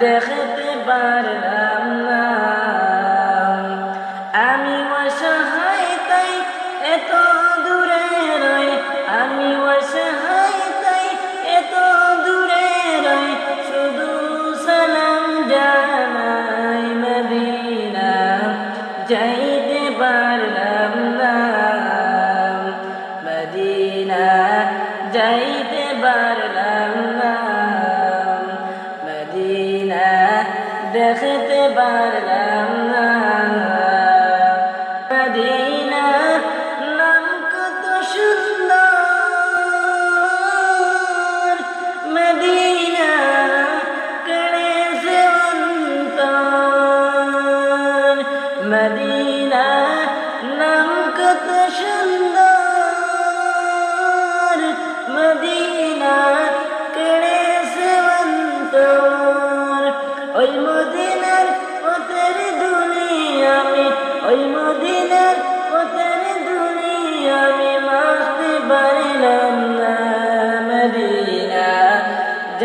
দেখতে পারলাম না। আমি অসহায়, তাই এত দূরে রই। আমি অসহায়, তাই এত দূরে রই। শুধু সালাম জানাই মদিনা। যাইতে দেখতে পারলাম না।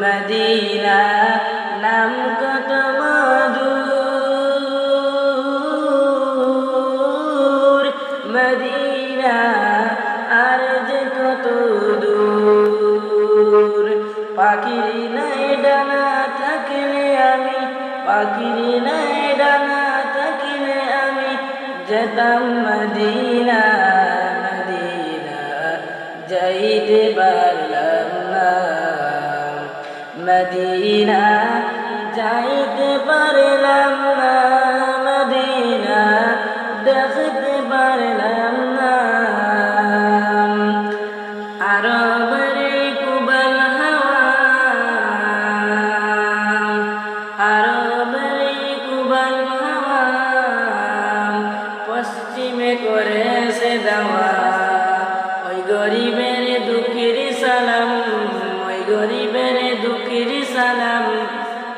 মদিনা, নাম কত মধুর। মদিনা, আর যে কত দূর। পাখির নাই ডানা থাকলে আমি, পাখির নাই ডানা থাকলে আমি যেতাম মদিনা মদিনা যাইতে না মদিনা যাইতে পারলাম না, মদিনা দেখতে পারলাম না। আরবরে কুবল হাওয়া আরবরে কুবল হাওয়া, পশ্চিমে করেছে দাওয়া।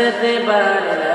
মদিনা দেখতে পারলাম না